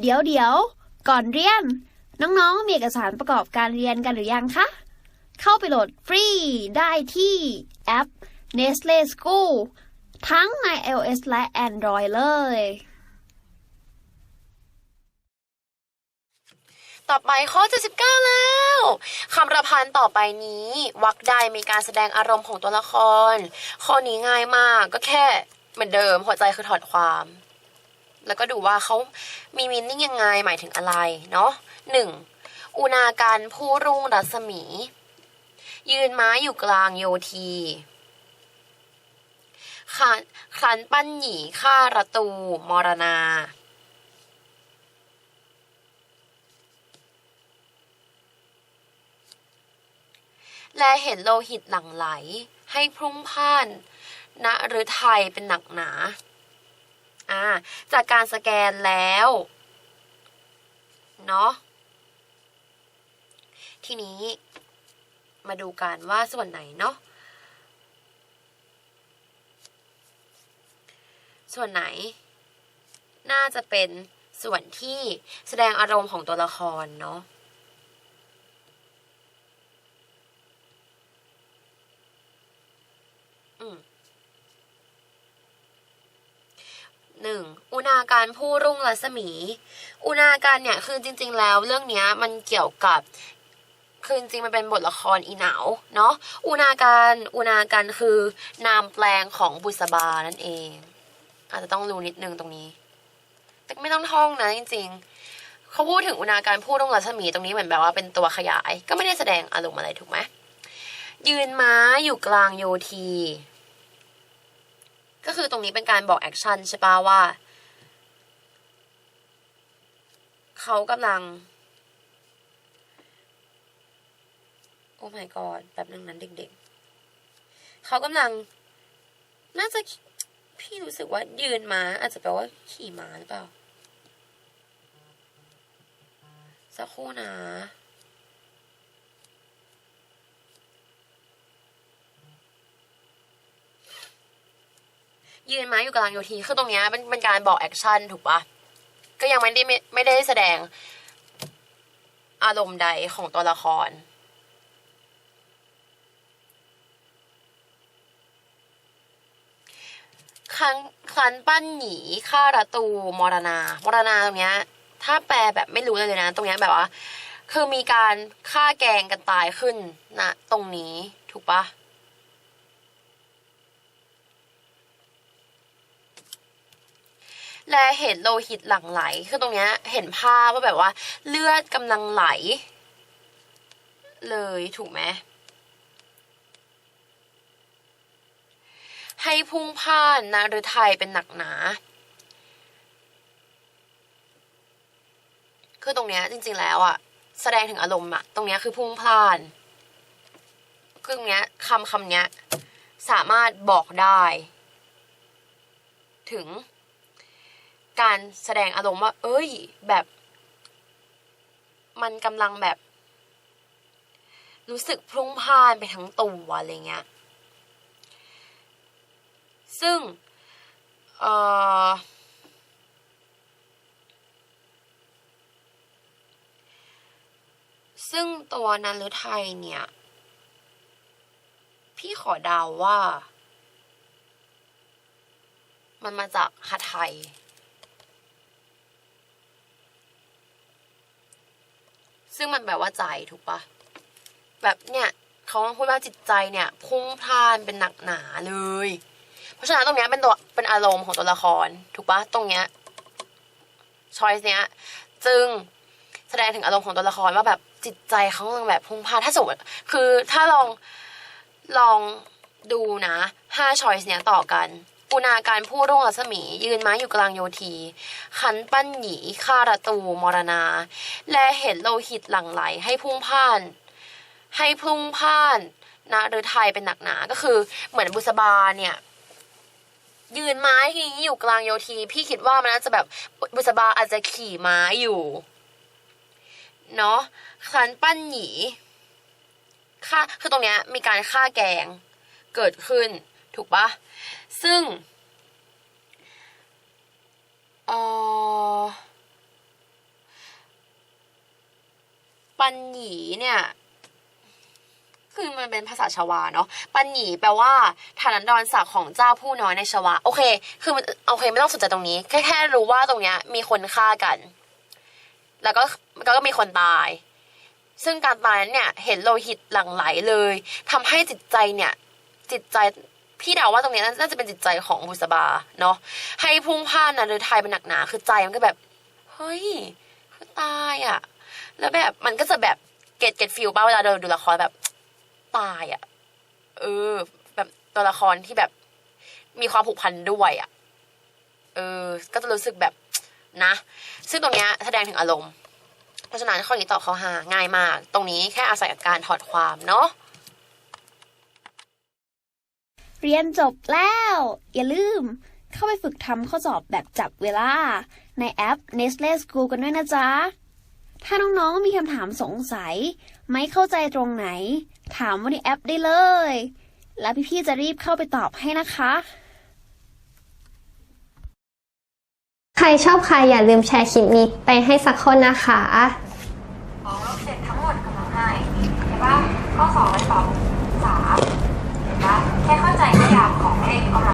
เดี๋ยวเดี๋ยว ก่อนเรียน น้องๆ มีเอกสารประกอบการเรียนกันหรือยังคะ เข้าไปโหลดฟรีได้ที่แอป Nestle School ทั้งใน iOS และ Android เลย ต่อไปข้อ79แล้วคำประพันธ์ต่อไปนี้วรรคใดมีการแสดงอารมณ์ของตัวละคร ข้อนี้ง่ายมากก็แค่เหมือนเดิมหัวใจคือถอดความ แล้วก็ดูว่าเขามีมินนิ่งยังไงหมายถึงอะไรเนาะหนึ่งอุณาการผู้รุ่งรัศมี ยืนม้าอยู่กลางโยธีขันครันปั้นหยีฆ่าระตู มรณา และเห็นโลหิตหลั่งไหลให้พรุ่งพ่านณฤทัยเป็นหนักหนา อ่าจากการสแกนแล้วเนาะทีนี้มาดูกันว่าส่วนไหนเนาะส่วนไหน น่าจะเป็นส่วนที่แสดงอารมณ์ของตัวละครเนาะ หนึ่งอุณา การผู้รุ่งรัศมี อุณาการเนี่ยคือจริง ๆ แล้วเรื่องเนี้ยมันเกี่ยวกับคือจริงมันเป็นบทละครอีหนาวเนาะอุณาการอุณาการคือนามแปลงของบุษบานั่นเอง อาจจะต้องรู้นิดนึงตรงนี้ แต่ไม่ต้องท่องนะจริง ๆเขาพูดถึงอุณาการผู้รุ่งรัศมีตรงนี้เหมือนแบบว่าเป็นตัวขยาย ก็ไม่ได้แสดงอารมณ์อะไรถูกไหมยืนม้าอยู่กลางโยธีก็คือตรงนี้เป็นการบอกแอคชั่นใช่ปะว่า เขากำลัง โอ้ my god แบบนึงนั้นเด็กๆ เขากำลัง น่าจะพี่รู้สึกว่ายืนมา อาจจะแปลว่าขี่ม้าหรือเปล่า สักครู่นะยืนม้าอยู่กลางโยธีคือตรงเนี้ยเป็นเป็นการบอกแอคชั่นถูกปะ ก็ยังไม่ได้ไม่ได้แสดงอารมณ์ใดของตัวละคร ครั้งครั้นปั้นหยีฆ่าระตูมรณามรณาตรงเนี้ย ถ้าแปลแบบไม่รู้เลยนะ ตรงเนี้ยแบบว่า คือมีการฆ่าแกงกันตายขึ้นนะตรงนี้ถูกปะ และเห็นโลหิตหลั่งไหล คือตรงเนี้ยเห็นภาพว่าแบบว่า เลือดกำลังไหล เลยถูกไหมให้พุ่งพ่านนาฤทัยเป็นหนักหนา คือตรงเนี้ยจริง ๆ แล้วอะแสดงถึงอารมณ์อะตรงเนี้ยคือพุ่งพล่านคือตรงเนี้ยคำคำเนี้ยสามารถบอกได้ ถึง การแสดงอารมณ์ว่า เอ้ย แบบ มันกำลังแบบ รู้สึกพลุ่งพ่านไปทั้งตัวอะไรเงี้ย ซึ่งเออซึ่งตัวนันฤทัยเนี่ย พี่ขอเดาวว่า มันมาจากฮัไทย ซึ่งมันแบบว่าใจถูกปะแบบเนี่ยเขาพูดว่าจิตใจเนี่ยพุ่งพลานเป็นหนักหนาเลย เพราะฉะนั้นตรงเนี้ยเป็นตัวเป็นอารมณ์ของตัวละครถูกปะตรงเนี้ยช้อยส์เนี้ยจึงแสดงถึงอารมณ์ของตัวละครว่าแบบจิตใจเขากำลังแบบพุ่งพลานถ้าสมมติคือถ้าลองลองดูนะห้าช้อยส์เนี้ยต่อกัน อุณาการผู้รุ่งรัศมี ยืนม้าอยู่กลางโยธี ขันปั้นหยีฆ่าระตูมรณา และเห็นโลหิตหลั่งไหลให้พุ่งพ่าน ให้พุ่งพ่านนะหรือไทยเป็นหนักหนา ก็คือเหมือนบุษบาเนี่ยยืนม้าทีนี้อยู่กลางโยธี พี่คิดว่ามันน่าจะแบบบุษบาอาจจะขี่ม้าอยู่ เนาะขันปั้นหยีฆ่าคือตรงเนี้ยมีการฆ่าแกงเกิดขึ้น ถูกปะซึ่งปัญหยีเนี่ย คือมันเป็นภาษาชาวาเนาะปัญหยีแปลว่าฐานันดรศักดิ์ของเจ้าผู้น้อยในชาวา โอเค คือมันโอเคไม่ต้องสนใจตรงนี้ แค่แค่รู้ว่าตรงเนี้ย มีคนฆ่ากัน แล้วก็แล้วก็มีคนตาย ซึ่งการตายนั้นเนี่ย เห็นโลหิตหลั่งไหลเลยทำให้จิตใจเนี่ย จิตใจ พี่เดาว่าตรงนี้น่าจะเป็นจิตใจของบุษบาเนาะให้พุ่งพล่านนะหรือไทยเป็นหนักหนา คือใจมันก็แบบ เฮ้ยคือตายอะ่ะ แล้วแบบมันก็จะแบบเกตเกตฟิลป่ะเวลาเราดูละครแบบ ตายอะ่ะ เออ แบบตัวละครที่แบบ มีความผูกพันด้วยอะ่ะ เออ ก็จะรู้สึกแบบนะ ซึ่งตรงเนี้ยแสดงถึงอารมณ์ เพราะฉะนั้นข้อนี้ตอบข้อห้าง่ายมาก ตรงนี้แค่อาศัยการถอดความเนาะ เรียนจบแล้ว อย่าลืม เข้าไปฝึกทำข้อสอบแบบจับเวลา ในแอป Nestle School กันด้วยนะจ๊ะ ถ้าน้องๆมีคำถามสงสัย ไม่เข้าใจตรงไหน ถามว่าในแอปได้เลย แล้วพี่ๆจะรีบเข้าไปตอบให้นะคะ ใครชอบใครอย่าลืมแชร์คลิปนี้ไปให้สักคนนะคะอ๋อเสร็จทั้งหมดกำลังให้เห็นว่าข้อสอบไปตอบสาม แค่เข้าใจนิยามของเพลงกำลัง